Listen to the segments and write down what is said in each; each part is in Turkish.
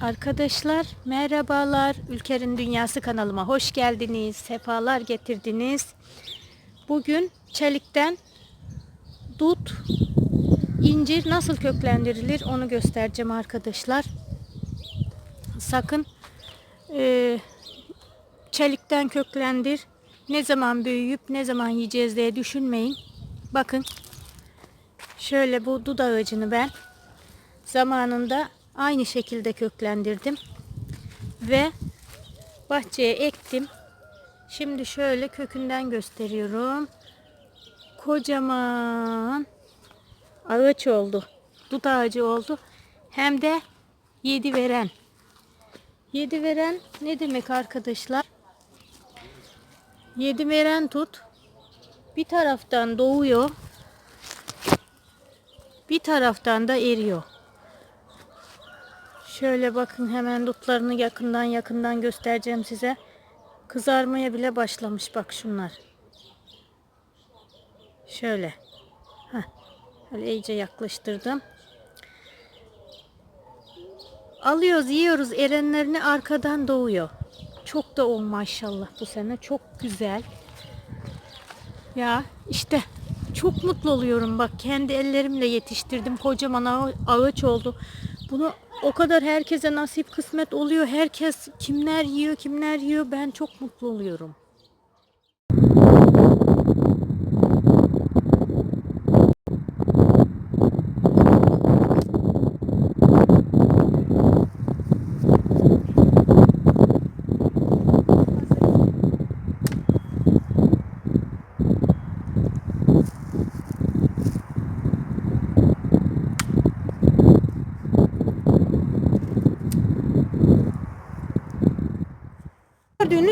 Arkadaşlar merhabalar. Ülkerin Dünyası kanalıma hoş geldiniz. Sefalar getirdiniz. Bugün çelikten dut, incir nasıl köklendirilir onu göstereceğim arkadaşlar. Sakın eee, çelikten köklendir. Ne zaman büyüyüp ne zaman yiyeceğiz diye düşünmeyin. Bakın şöyle bu dut ağacını ben zamanında aynı şekilde köklendirdim ve bahçeye ektim. Şimdi şöyle kökünden gösteriyorum. Kocaman ağaç oldu. Dut ağacı oldu. Hem de yedi veren. Yedi veren ne demek arkadaşlar? Yedi veren tut bir taraftan doğuyor, bir taraftan da eriyor. Şöyle bakın hemen dutlarını yakından yakından göstereceğim size. Kızarmaya bile başlamış bak şunlar. Şöyle. Heh. Öyle iyice yaklaştırdım. Alıyoruz yiyoruz erenlerini arkadan doğuyor. Çok da ol maşallah bu sene. Çok güzel. Ya işte çok mutlu oluyorum bak kendi ellerimle yetiştirdim kocaman ağa- ağaç oldu. Bunu o kadar herkese nasip kısmet oluyor. Herkes kimler yiyor kimler yiyor ben çok mutlu oluyorum.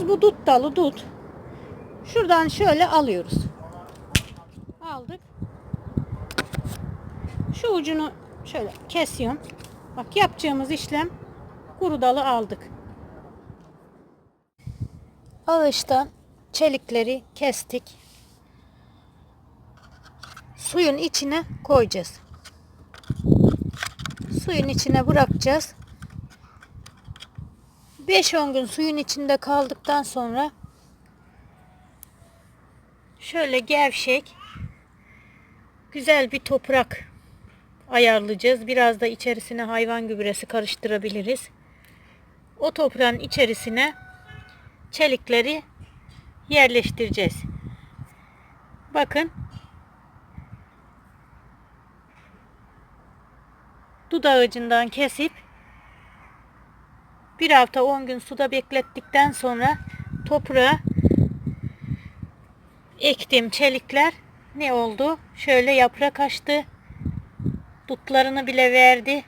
Gördüğünüz bu dut dalı dut. Şuradan şöyle alıyoruz. Aldık. Şu ucunu şöyle kesiyorum. Bak yapacağımız işlem kuru dalı aldık. Ağaçtan çelikleri kestik. Suyun içine koyacağız. Suyun içine bırakacağız. 5-10 gün suyun içinde kaldıktan sonra şöyle gevşek güzel bir toprak ayarlayacağız. Biraz da içerisine hayvan gübresi karıştırabiliriz. O toprağın içerisine çelikleri yerleştireceğiz. Bakın dut ağacından kesip bir hafta 10 gün suda beklettikten sonra toprağa ektiğim çelikler ne oldu? Şöyle yaprak açtı. Dutlarını bile verdi.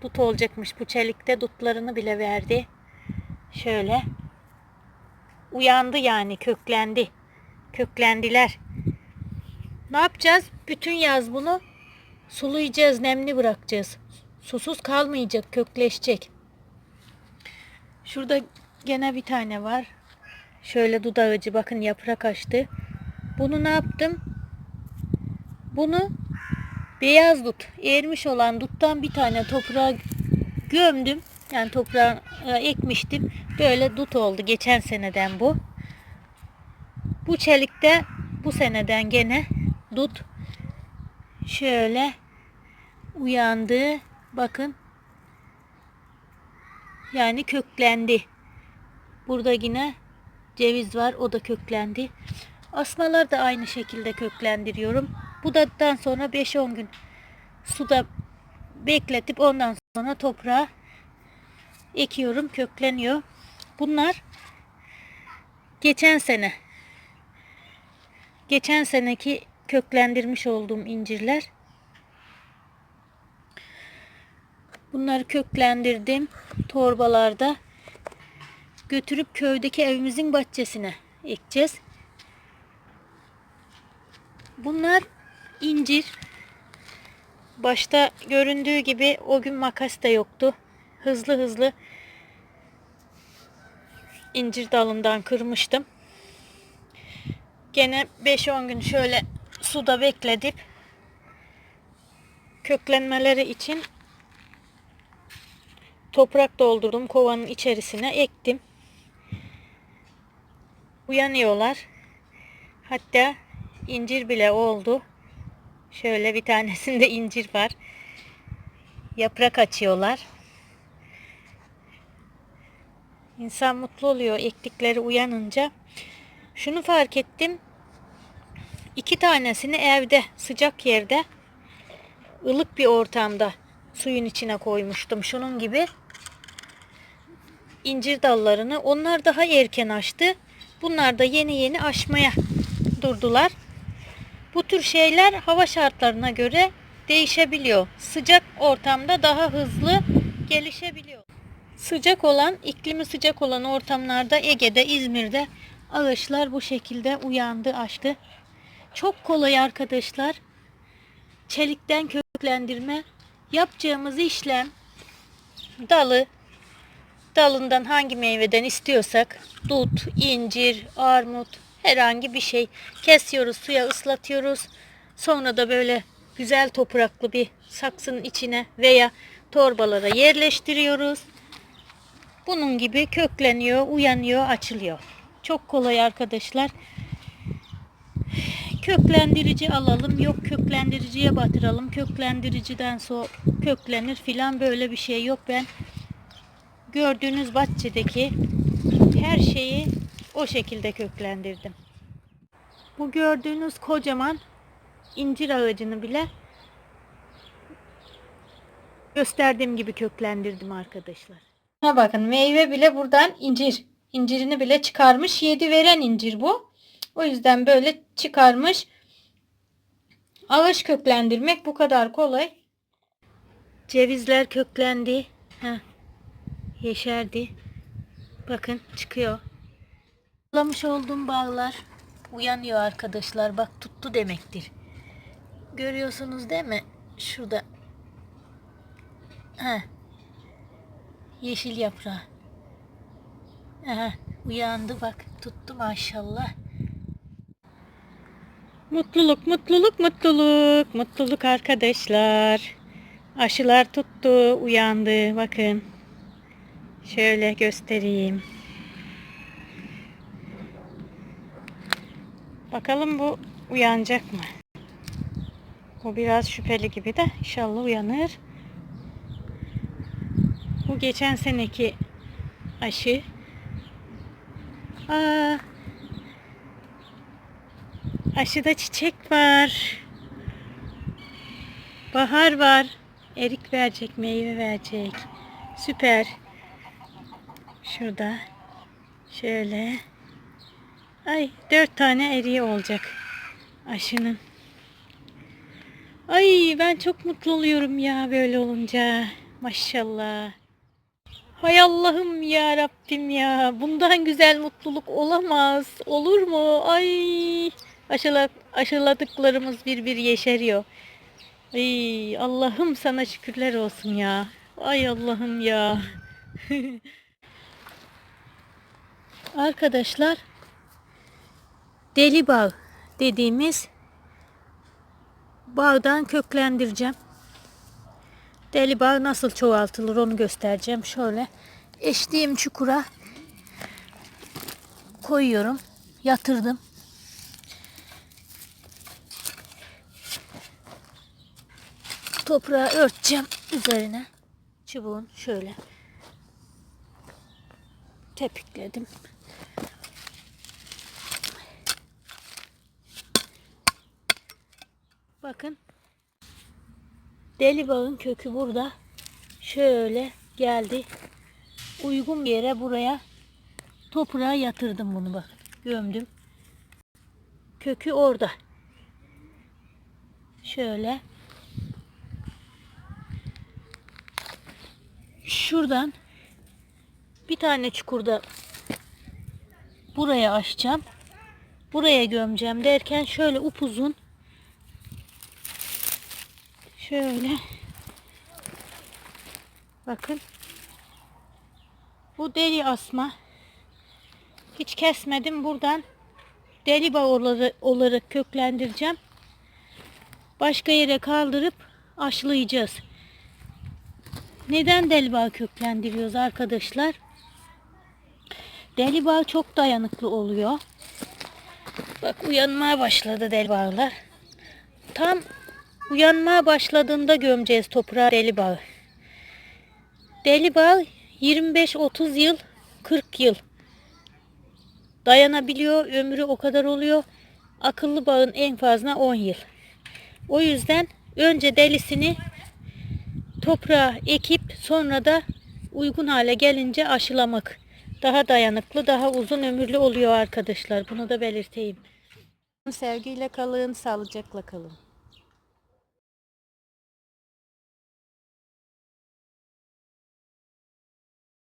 Dut olacakmış bu çelikte. Dutlarını bile verdi. Şöyle. Uyandı yani köklendi. Köklendiler. Ne yapacağız? Bütün yaz bunu sulayacağız, nemli bırakacağız. Susuz kalmayacak, kökleşecek. Şurada gene bir tane var. Şöyle dudağıcı bakın yaprak açtı. Bunu ne yaptım? Bunu beyaz dut, eğirmiş olan duttan bir tane toprağa gömdüm. Yani toprağa e, ekmiştim. Böyle dut oldu geçen seneden bu. Bu çelikte bu seneden gene dut şöyle uyandı. Bakın yani köklendi. Burada yine ceviz var. O da köklendi. Asmalar da aynı şekilde köklendiriyorum. Budadıktan sonra 5-10 gün suda bekletip ondan sonra toprağa ekiyorum. Kökleniyor. Bunlar geçen sene geçen seneki köklendirmiş olduğum incirler. Bunları köklendirdim torbalarda. Götürüp köydeki evimizin bahçesine ekeceğiz. Bunlar incir. Başta göründüğü gibi o gün makas da yoktu. Hızlı hızlı incir dalından kırmıştım. Gene 5-10 gün şöyle suda bekledip köklenmeleri için toprak doldurdum kovanın içerisine ektim. Uyanıyorlar. Hatta incir bile oldu. Şöyle bir tanesinde incir var. Yaprak açıyorlar. İnsan mutlu oluyor ektikleri uyanınca. Şunu fark ettim. İki tanesini evde sıcak yerde ılık bir ortamda suyun içine koymuştum. Şunun gibi incir dallarını. Onlar daha erken açtı. Bunlar da yeni yeni açmaya durdular. Bu tür şeyler hava şartlarına göre değişebiliyor. Sıcak ortamda daha hızlı gelişebiliyor. Sıcak olan, iklimi sıcak olan ortamlarda Ege'de, İzmir'de ağaçlar bu şekilde uyandı, açtı. Çok kolay arkadaşlar. Çelikten köklendirme. Yapacağımız işlem dalı, dalından hangi meyveden istiyorsak dut, incir, armut herhangi bir şey kesiyoruz, suya ıslatıyoruz. Sonra da böyle güzel topraklı bir saksının içine veya torbalara yerleştiriyoruz. Bunun gibi kökleniyor, uyanıyor, açılıyor. Çok kolay arkadaşlar. Köklendirici alalım, yok köklendiriciye batıralım. Köklendiriciden sonra köklenir filan böyle bir şey yok. Ben gördüğünüz bahçedeki her şeyi o şekilde köklendirdim. Bu gördüğünüz kocaman incir ağacını bile gösterdiğim gibi köklendirdim arkadaşlar. Ha bakın meyve bile buradan incir. İncirini bile çıkarmış. Yedi veren incir bu. O yüzden böyle çıkarmış. Ağaç köklendirmek bu kadar kolay. Cevizler köklendi. Ha, yeşerdi. Bakın çıkıyor. Toplamış olduğum bağlar uyanıyor arkadaşlar. Bak tuttu demektir. Görüyorsunuz değil mi? Şurada. Ha. Yeşil yaprağı. Aha, uyandı bak. Tuttu maşallah. Mutluluk, mutluluk, mutluluk. Mutluluk arkadaşlar. Aşılar tuttu, uyandı. Bakın. Şöyle göstereyim. Bakalım bu uyanacak mı? Bu biraz şüpheli gibi de inşallah uyanır. Bu geçen seneki aşı. Aa, aşıda çiçek var. Bahar var. Erik verecek, meyve verecek. Süper. Şurada. Şöyle. Ay dört tane eriği olacak. Aşının. Ay ben çok mutlu oluyorum ya böyle olunca. Maşallah. Hay Allah'ım ya Rabbim ya. Bundan güzel mutluluk olamaz. Olur mu? Ay aşıla, aşıladıklarımız bir bir yeşeriyor. Ay Allah'ım sana şükürler olsun ya. Ay Allah'ım ya. Arkadaşlar deli bağ dediğimiz bağdan köklendireceğim. Deli bağ nasıl çoğaltılır onu göstereceğim. Şöyle eştiğim çukura koyuyorum. Yatırdım. Toprağı örteceğim üzerine. Çubuğun şöyle tepikledim. Bakın Deli bağın kökü burada. Şöyle geldi. Uygun yere buraya toprağa yatırdım bunu bak. Gömdüm. Kökü orada. Şöyle. Şuradan bir tane çukurda buraya açacağım. Buraya gömeceğim derken şöyle upuzun Şöyle. Bakın. Bu deli asma. Hiç kesmedim. Buradan deli bağ olarak köklendireceğim. Başka yere kaldırıp aşılayacağız. Neden deli bağ köklendiriyoruz arkadaşlar? Deli bağ çok dayanıklı oluyor. Bak uyanmaya başladı deli bağlar. Tam uyanmaya başladığında gömeceğiz toprağa deli bağı. Deli bağ 25-30 yıl, 40 yıl dayanabiliyor. Ömrü o kadar oluyor. Akıllı bağın en fazla 10 yıl. O yüzden önce delisini toprağa ekip sonra da uygun hale gelince aşılamak. Daha dayanıklı, daha uzun ömürlü oluyor arkadaşlar. Bunu da belirteyim. Sevgiyle kalın, sağlıcakla kalın.